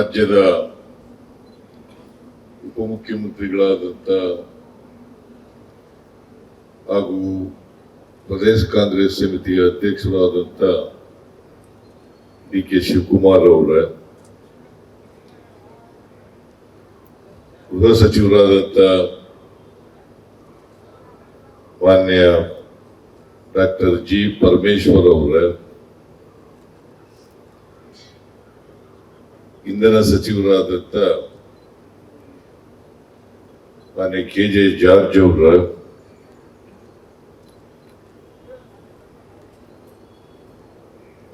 ರಾಜ್ಯದ ಉಪಮುಖ್ಯಮಂತ್ರಿಗಳಾದಂಥ ಹಾಗೂ ಪ್ರದೇಶ ಕಾಂಗ್ರೆಸ್ ಸಮಿತಿಯ ಅಧ್ಯಕ್ಷರಾದಂಥ ಡಿ ಕೆ ಶಿವಕುಮಾರ್ ಅವರ ಗೃಹ ಸಚಿವರಾದಂಥ ಮಾನ್ಯ ಡಾಕ್ಟರ್ ಜಿ. ಪರಮೇಶ್ವರ್ ಅವರ ಇಂಧನ ಸಚಿವರಾದಂಥ ಮಾನ್ಯ ಕೆ ಜೆ ಜಾರ್ಜ್ ಅವರ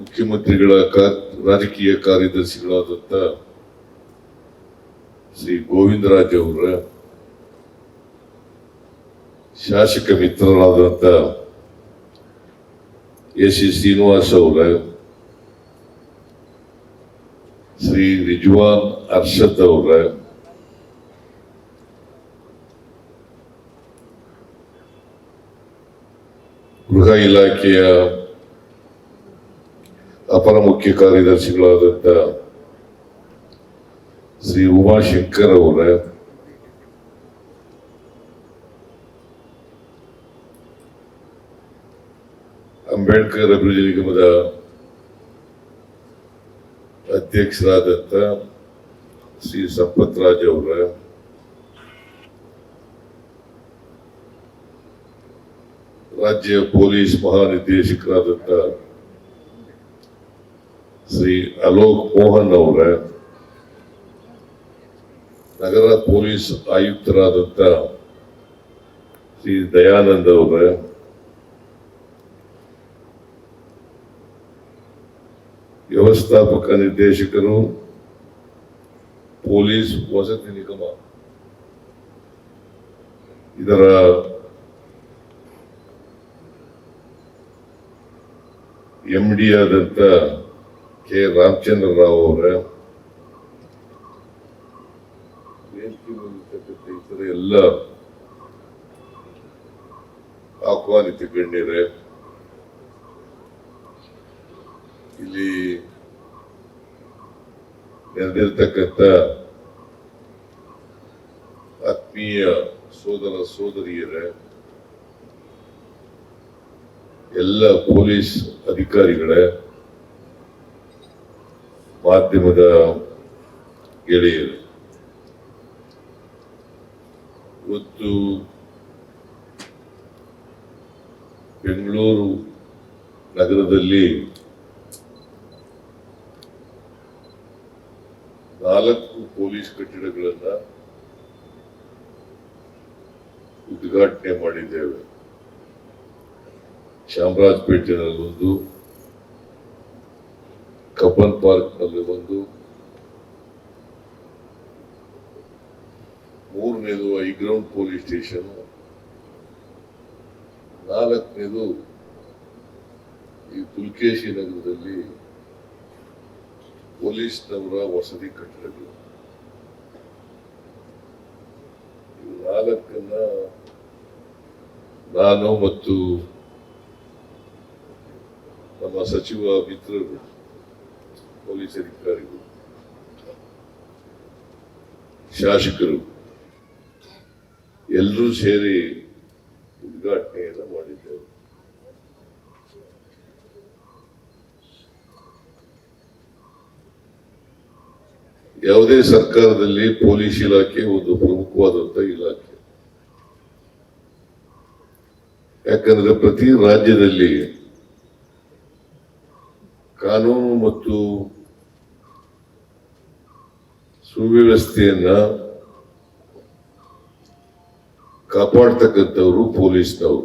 ಮುಖ್ಯಮಂತ್ರಿಗಳ ರಾಜಕೀಯ ಕಾರ್ಯದರ್ಶಿಗಳಾದಂಥ ಶ್ರೀ ಗೋವಿಂದರಾಜ್ ಅವರ, ಶಾಸಕ ಮಿತ್ರರಾದಂಥ ಎಸ್ ಸಿ ಶ್ರೀನಿವಾಸ್ ಅವರ ಶ್ರೀ ರಿಜ್ವಾನ್ ಅರ್ಷದ್ ಅವರ. ಗೃಹ ಇಲಾಖೆಯ ಅಪರ ಮುಖ್ಯ ಕಾರ್ಯದರ್ಶಿಗಳಾದಂಥ ಶ್ರೀ ಉಮಾಶಂಕರ್ ಅವರ. ಅಂಬೇಡ್ಕರ್ ಅಭಿವೃದ್ಧಿ ನಿಗಮದ ಅಧ್ಯಕ್ಷರಾದಂಥ ಶ್ರೀ ಸಂಪತ್ ರಾಜ್ ಅವರ. ರಾಜ್ಯ ಪೊಲೀಸ್ ಮಹಾನಿರ್ದೇಶಕರಾದಂಥ ಶ್ರೀ ಅಲೋಕ್ ಮೋಹನ್ ಅವರ. ನಗರ ಪೊಲೀಸ್ ಆಯುಕ್ತರಾದಂಥ ಶ್ರೀ ದಯಾನಂದ್ ಅವರ. ವ್ಯವಸ್ಥಾಪಕ ನಿರ್ದೇಶಕರು, ಪೊಲೀಸ್ ವಸತಿ ನಿಗಮ, ಇದರ ಎಂ ಡಿ ಆದಂತ ಕೆ. ರಾಮಚಂದ್ರ ರಾವ್ ಅವರ ಇತರ ಎಲ್ಲ ಆಹ್ವಾನಿತ ಗಣ್ಯರೇ ನೆರೆದಿರ್ತಕ್ಕಂಥ ಆತ್ಮೀಯ ಸೋದರ ಸೋದರಿಯರ ಎಲ್ಲ ಪೊಲೀಸ್ ಅಧಿಕಾರಿಗಳ ಮಾಧ್ಯಮದ ಗೆಳೆಯರು ಇವತ್ತು ಬೆಂಗಳೂರು ನಗರದಲ್ಲಿ ನಾಲ್ಕು ಪೊಲೀಸ್ ಕಟ್ಟಡಗಳನ್ನ ಉದ್ಘಾಟನೆ ಮಾಡಿದ್ದೇವೆ. ಚಾಮರಾಜಪೇಟೆನಲ್ಲಿ ಒಂದು, ಕಬ್ಬನ್ ಪಾರ್ಕ್ನಲ್ಲಿ ಒಂದು, ಮೂರನೇದು ಐಗ್ರೌಂಡ್ ಪೊಲೀಸ್ ಸ್ಟೇಷನ್, ನಾಲ್ಕನೇದು ಈ ಪುಲ್ಕೇಶಿ ನಗರದಲ್ಲಿ ಪೊಲೀಸ್ನವರ ವಸತಿ ಕಟ್ಟಡಗಳು. ನಾಲ್ಕನ್ನ ನಾನು ಮತ್ತು ನಮ್ಮ ಸಚಿವ ಮಿತ್ರರು ಪೊಲೀಸ್ ಅಧಿಕಾರಿಗಳು ಶಾಸಕರು ಎಲ್ಲರೂ ಸೇರಿ ಉದ್ಘಾಟನೆಯನ್ನು ಮಾಡಿದ್ದೇವೆ ಯಾವುದೇ ಸರ್ಕಾರದಲ್ಲಿ ಪೊಲೀಸ್ ಇಲಾಖೆ ಒಂದು ಪ್ರಮುಖವಾದಂತಹ ಇಲಾಖೆ. ಯಾಕಂದ್ರೆ ಪ್ರತಿ ರಾಜ್ಯದಲ್ಲಿ ಕಾನೂನು ಮತ್ತು ಸುವ್ಯವಸ್ಥೆಯನ್ನ ಕಾಪಾಡ್ತಕ್ಕಂಥವ್ರು ಪೊಲೀಸ್ನವರು.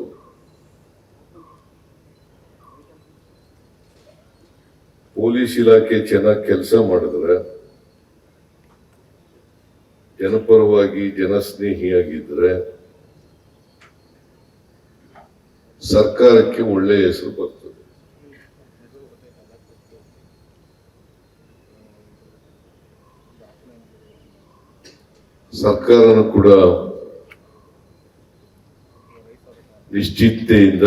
ಪೊಲೀಸ್ ಇಲಾಖೆ ಚೆನ್ನಾಗಿ ಕೆಲಸ ಮಾಡಿದ್ರೆ ಜನಪರವಾಗಿ ಜನಸ್ನೇಹಿಯಾಗಿದ್ರೆ ಸರ್ಕಾರಕ್ಕೆ ಒಳ್ಳೆ ಹೆಸರು ಬರ್ತದೆ. ಸರ್ಕಾರನು ಕೂಡ ನಿಶ್ಚಿತೆಯಿಂದ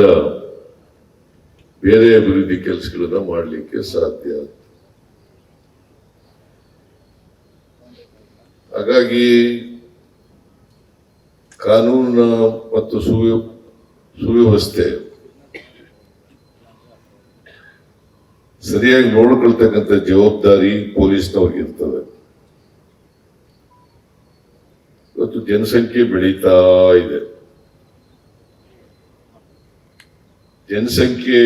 ಬೇರೆ ಅಭಿವೃದ್ಧಿ ಕೆಲಸಗಳನ್ನ ಮಾಡಲಿಕ್ಕೆ ಸಾಧ್ಯ ಹಾಗಾಗಿ ಕಾನೂನು ಮತ್ತು ಸುವ್ಯ, ಸುವ್ಯವಸ್ಥೆ ಸರಿಯಾಗಿ ನೋಡ್ಕೊಳ್ತಕ್ಕಂಥ ಜವಾಬ್ದಾರಿ ಪೊಲೀಸ್ನವ್ರಿಗೆ ಇರ್ತದೆ. ಇವತ್ತು ಜನಸಂಖ್ಯೆ ಬೆಳೀತಾ ಇದೆ. ಜನಸಂಖ್ಯೆ